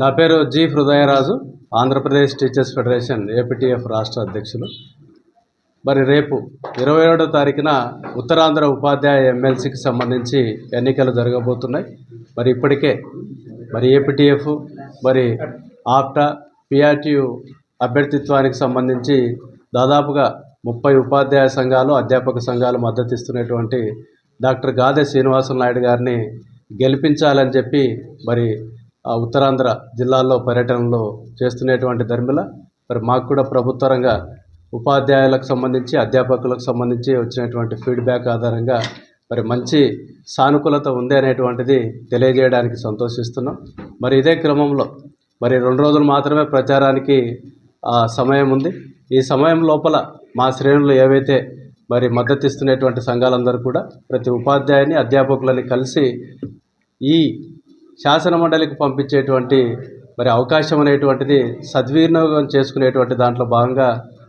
నా పేరు G Hridayaraju Andhra Pradesh teachers federation APTF రాష్ట్ర అధ్యక్షులు. మరి రేపు ఇరవై ఏడో తారీఖున ఉత్తరాంధ్ర ఉపాధ్యాయ ఎమ్మెల్సీకి సంబంధించి ఎన్నికలు జరగబోతున్నాయి. మరి ఇప్పటికే మరి ఏపీటీఎఫ్ మరి ఆప్టా పిఆర్టీయు అభ్యర్థిత్వానికి సంబంధించి దాదాపుగా ముప్పై ఉపాధ్యాయ సంఘాలు అధ్యాపక సంఘాలు మద్దతు ఇస్తున్నటువంటి డాక్టర్ గాదే శ్రీనివాసం నాయుడు గారిని గెలిపించాలని చెప్పి మరి ఉత్తరాంధ్ర జిల్లాల్లో పర్యటనలో చేస్తున్నటువంటి ధర్మిల మరి మాకు కూడా ప్రభుత్వ రంగ ఉపాధ్యాయులకు సంబంధించి అధ్యాపకులకు సంబంధించి వచ్చినటువంటి ఫీడ్బ్యాక్ ఆధారంగా మరి మంచి సానుకూలత ఉంది అనేటువంటిది తెలియజేయడానికి సంతోషిస్తున్నాం. మరి ఇదే క్రమంలో మరి రెండు రోజులు మాత్రమే ప్రచారానికి సమయం ఉంది. ఈ సమయం లోపల మా శ్రేణులు ఏవైతే మరి మద్దతు ఇస్తున్నటువంటి సంఘాలందరూ కూడా ప్రతి ఉపాధ్యాయుని అధ్యాపకులని కలిసి ఈ శాసన మండలికి పంపించేటువంటి మరి అవకాశం అనేటువంటిది సద్వినియోగం చేసుకునేటువంటి దాంట్లో భాగంగా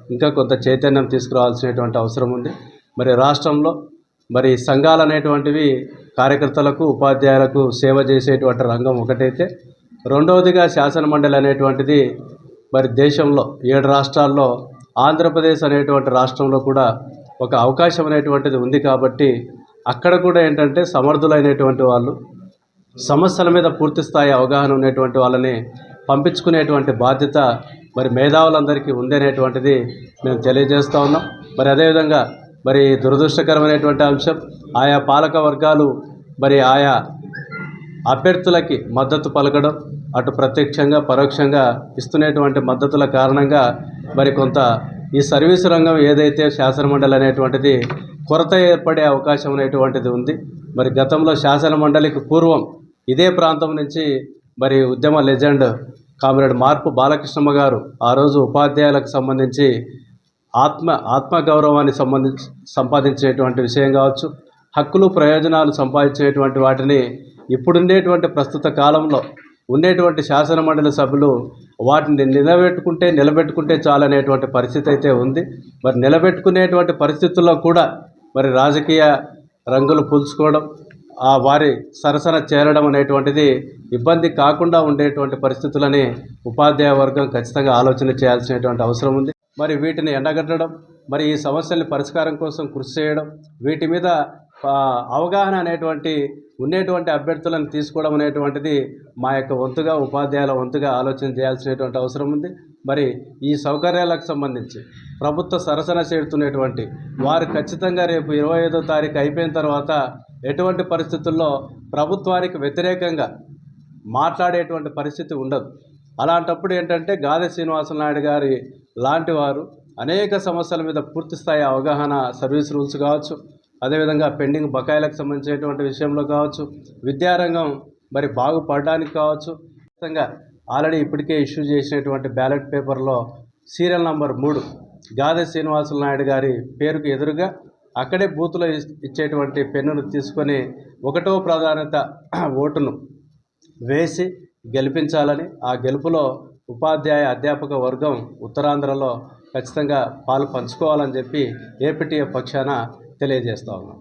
ఇంకా కొంత చైతన్యం తీసుకురావాల్సినటువంటి అవసరం ఉంది. మరి రాష్ట్రంలో మరి సంఘాలు అనేటువంటివి కార్యకర్తలకు ఉపాధ్యాయులకు సేవ చేసేటువంటి రంగం ఒకటైతే రెండవదిగా శాసన మండలి అనేటువంటిది మరి దేశంలో ఏడు రాష్ట్రాల్లో ఆంధ్రప్రదేశ్ అనేటువంటి రాష్ట్రంలో కూడా ఒక అవకాశం అనేటువంటిది ఉంది కాబట్టి అక్కడ కూడా ఏంటంటే సమర్థులైనటువంటి వాళ్ళు సమస్యల మీద పూర్తి స్థాయి అవగాహన ఉన్నటువంటి వాళ్ళని పంపించుకునేటువంటి బాధ్యత మరి మేధావులందరికీ ఉంది అనేటువంటిది మేము తెలియజేస్తూ ఉన్నాం. మరి అదేవిధంగా మరి దురదృష్టకరమైనటువంటి అంశం ఆయా పాలక వర్గాలు మరి ఆయా అభ్యర్థులకి మద్దతు పలకడం అటు ప్రత్యక్షంగా పరోక్షంగా ఇస్తున్నటువంటి మద్దతుల కారణంగా మరి కొంత ఈ సర్వీసు రంగం ఏదైతే శాసనమండలి అనేటువంటిది కొరత ఏర్పడే అవకాశం అనేటువంటిది ఉంది. మరి గతంలో శాసన మండలికి పూర్వం ఇదే ప్రాంతం నుంచి మరి ఉద్యమ లెజెండ్ కామ్రేడ్ మార్పు బాలకృష్ణమ్మ గారు ఆ రోజు ఉపాధ్యాయులకు సంబంధించి ఆత్మ ఆత్మగౌరవాన్ని సంబంధించి సంపాదించేటువంటి విషయం కావచ్చు హక్కులు ప్రయోజనాలు సంపాదించేటువంటి వాటిని ఇప్పుడుండేటువంటి ప్రస్తుత కాలంలో ఉండేటువంటి శాసన మండలి సభ్యులు వాటిని నిలబెట్టుకుంటే నిలబెట్టుకుంటే చాలనేటువంటి పరిస్థితి అయితే ఉంది. మరి నిలబెట్టుకునేటువంటి పరిస్థితుల్లో కూడా మరి రాజకీయ రంగులు పూల్చుకోవడం వారి సరసన చేరడం అనేటువంటిది ఇబ్బంది కాకుండా ఉండేటువంటి పరిస్థితులని ఉపాధ్యాయ వర్గం ఖచ్చితంగా ఆలోచన చేయాల్సినటువంటి అవసరం ఉంది. మరి వీటిని ఎండగట్టడం మరి ఈ సమస్యల్ని పరిష్కారం కోసం కృషి చేయడం వీటి మీద అవగాహన అనేటువంటి ఉండేటువంటి అభ్యర్థులను తీసుకోవడం అనేటువంటిది మా యొక్క వంతుగా ఉపాధ్యాయుల వంతుగా ఆలోచన చేయాల్సినటువంటి అవసరం ఉంది. మరి ఈ సౌకర్యాలకు సంబంధించి ప్రభుత్వ సరసన చేరుతున్నటువంటి వారు ఖచ్చితంగా రేపు ఇరవై ఐదో తారీఖు అయిపోయిన తర్వాత ఎటువంటి పరిస్థితుల్లో ప్రభుత్వానికి వ్యతిరేకంగా మాట్లాడేటువంటి పరిస్థితి ఉండదు. అలాంటప్పుడు ఏంటంటే గాదె శ్రీనివాస నాయుడు గారి లాంటి వారు అనేక సమస్యల మీద పూర్తిస్థాయి అవగాహన సర్వీస్ రూల్స్ కావచ్చు అదేవిధంగా పెండింగ్ బకాయిలకు సంబంధించినటువంటి విషయంలో కావచ్చు విద్యారంగం మరి బాగుపడడానికి కావచ్చు. ఖచ్చితంగా ఆల్రెడీ ఇప్పటికే ఇష్యూ చేసినటువంటి బ్యాలెట్ పేపర్లో సీరియల్ నంబర్ మూడు గాదె శ్రీనివాసులు నాయుడు గారి పేరుకు ఎదురుగా అక్కడే బూతులో ఇచ్చేటువంటి పెన్నును తీసుకొని ఒకటో ప్రాధాన్యత ఓటును వేసి గెలిపించాలని ఆ గెలుపులో ఉపాధ్యాయ అధ్యాపక వర్గం ఉత్తరాంధ్రలో ఖచ్చితంగా పాలు పంచుకోవాలని చెప్పి ఏపీటీఎఫ్ పక్షాన తెలియజేస్తా ఉన్నాం.